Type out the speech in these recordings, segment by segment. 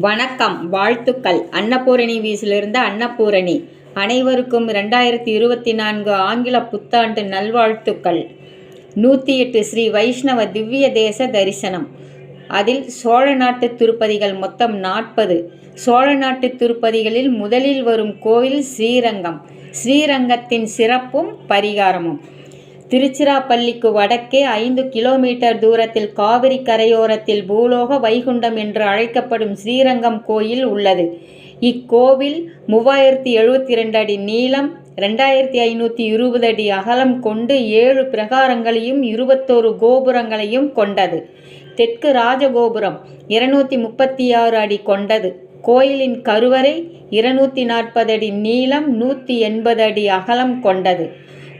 வணக்கம் வாழ்த்துக்கள். அன்னபூரணி வீசிலிருந்து அன்னபூரணி. அனைவருக்கும் ரெண்டாயிரத்தி இருபத்தி நான்கு ஆங்கில புத்தாண்டு நல்வாழ்த்துக்கள். நூற்றி எட்டு ஸ்ரீ வைஷ்ணவ திவ்ய தேச தரிசனம். அதில் சோழ நாட்டு திருப்பதிகள் மொத்தம் நாற்பது. சோழ நாட்டு திருப்பதிகளில் முதலில் வரும் கோவில் ஸ்ரீரங்கம். ஸ்ரீரங்கத்தின் சிறப்பும் பரிகாரமும். திருச்சிராப்பள்ளிக்கு வடக்கே ஐந்து கிலோமீட்டர் தூரத்தில் காவிரி கரையோரத்தில் பூலோக வைகுண்டம் என்று அழைக்கப்படும் ஸ்ரீரங்கம் கோயில் உள்ளது. இக்கோவில் மூவாயிரத்தி எழுபத்தி ரெண்டு அடி நீளம் ரெண்டாயிரத்தி ஐநூற்றி இருபது அடி அகலம் கொண்டு ஏழு பிரகாரங்களையும் இருபத்தோரு கோபுரங்களையும் கொண்டது. தெற்கு ராஜகோபுரம் இருநூற்றி முப்பத்தி ஆறு அடி கொண்டது. கோயிலின் கருவறை இருநூற்றி நாற்பது அடி நீளம் நூற்றி எண்பது அடி அகலம் கொண்டது.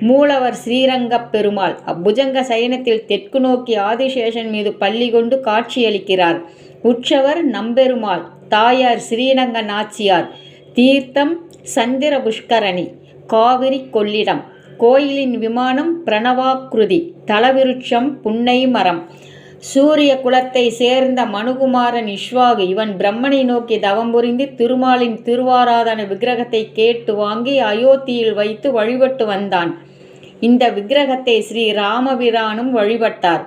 மூலவர் ஸ்ரீரங்கப் பெருமாள் அப்புஜங்க சயனத்தில் தெற்கு நோக்கி ஆதிசேஷன் மீது பள்ளி கொண்டு காட்சியளிக்கிறார். உற்சவர் நம்பெருமாள் தாயார் ஸ்ரீரங்க நாச்சியார் தீர்த்தம் சந்திர புஷ்கரணி காவிரி கொள்ளிடம் கோயிலின் விமானம் பிரணவாக்ருதி தலவிருட்சம் புன்னை மரம் சூரிய குலத்தை சேர்ந்த மனுகுமாரன் இஷ்வாகு இவன் பிரம்மனை நோக்கி தவம் புரிந்து திருமாலின் திருவாராதன விக்கிரகத்தை கேட்டு வாங்கி அயோத்தியில் வைத்து வழிபட்டு வந்தான். இந்த விக்கிரகத்தை ஸ்ரீ ராமபிரானும் வழிபட்டார்.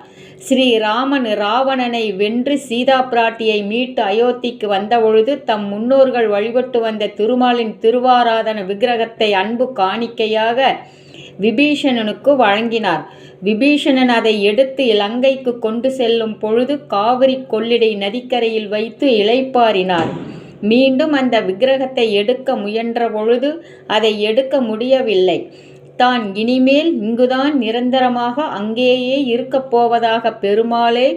ஸ்ரீ ராமன் ராவணனை வென்று சீதா பிராட்டியை மீட்டு அயோத்திக்கு வந்தபொழுது தம் முன்னோர்கள் வழிபட்டு வந்த திருமாலின் திருவாராதன விக்கிரகத்தை அன்பு காணிக்கையாக விபீஷணனுக்கு வழங்கினார். விபீஷணன் அதை எடுத்து இலங்கைக்கு கொண்டு செல்லும் பொழுது காவிரி கொள்ளிடை நதிக்கரையில் வைத்து இளைப்பாறினார். மீண்டும் அந்த விக்கிரகத்தை எடுக்க முயன்ற பொழுது அதை எடுக்க முடியவில்லை. தான் இனிமேல் இங்குதான் நிரந்தரமாக அங்கேயே இருக்கப் போவதாக பெருமாளே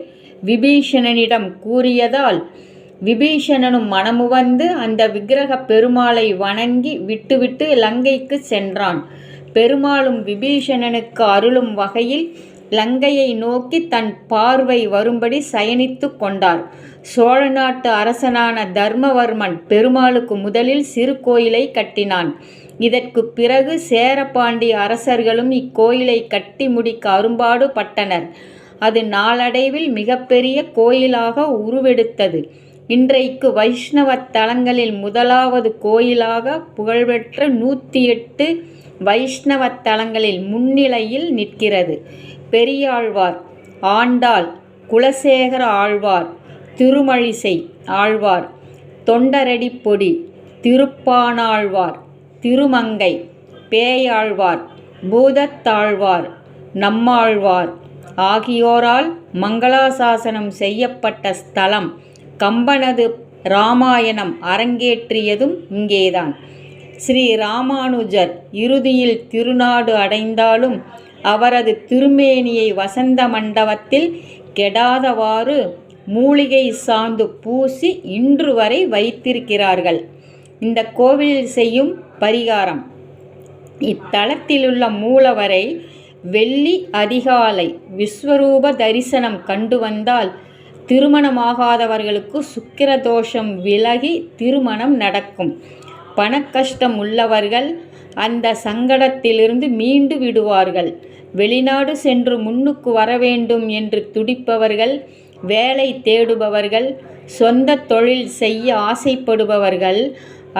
விபீஷணனிடம் கூறியதால் விபீஷணனும் மனமுவந்து அந்த விக்கிரக பெருமாளை வணங்கி விட்டுவிட்டு லங்கைக்கு சென்றான். பெருமாளும் விபீஷணனுக்கு அருளும் வகையில் லங்கையை நோக்கி தன் பார்வை வரும்படி சயனித்து கொண்டார். சோழ நாட்டு அரசனான தர்மவர்மன் பெருமாளுக்கு முதலில் சிறு கோயிலை கட்டினான். இதற்கு பிறகு சேரபாண்டிய அரசர்களும் இக்கோயிலை கட்டி முடிக்க அரும்பாடு பட்டனர் அது நாளடைவில் மிகப்பெரிய கோயிலாக உருவெடுத்தது. இன்றைக்கு வைஷ்ணவ தலங்களில் முதலாவது கோயிலாக புகழ்பெற்ற நூற்றி எட்டு வைஷ்ணவத்தலங்களில் முன்னிலையில் நிற்கிறது. பெரியாழ்வார் ஆண்டாள் குலசேகர ஆழ்வார் திருமழிசை ஆழ்வார் தொண்டரடி பொடி திருப்பானாழ்வார் திருமங்கை பேயாழ்வார் பூதத்தாழ்வார் நம்மாழ்வார் ஆகியோரால் மங்களாசாசனம் செய்யப்பட்ட ஸ்தலம் கம்பனது ராமாயணம் அரங்கேற்றியதும் இங்கேதான். ஸ்ரீ ராமானுஜர் இறுதியில் திருநாடு அடைந்தாலும் அவரது திருமேனியை வசந்த மண்டபத்தில் கெடாதவாறு மூலிகை சாந்து பூசி இன்று வரை வைத்திருக்கிறார்கள். இந்த கோவிலில் செய்யும் பரிகாரம். இத்தலத்திலுள்ள மூலவரை வெள்ளி அதிகாலை விஸ்வரூப தரிசனம் கண்டு வந்தால் திருமணமாகாதவர்களுக்கு சுக்கிரதோஷம் விலகி திருமணம் நடக்கும். பணக்கஷ்டம் உள்ளவர்கள் அந்த சங்கடத்திலிருந்து மீண்டு விடுவார்கள். வெளிநாடு சென்று முன்னுக்கு வர வேண்டும் என்று துடிப்பவர்கள் வேலை தேடுபவர்கள் சொந்த தொழில் செய்ய ஆசைப்படுபவர்கள்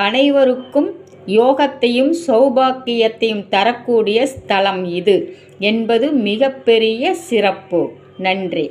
அனைவருக்கும் யோகத்தையும் சௌபாக்கியத்தையும் தரக்கூடிய ஸ்தலம் இது என்பது மிகப்பெரிய சிறப்பு. நன்றி.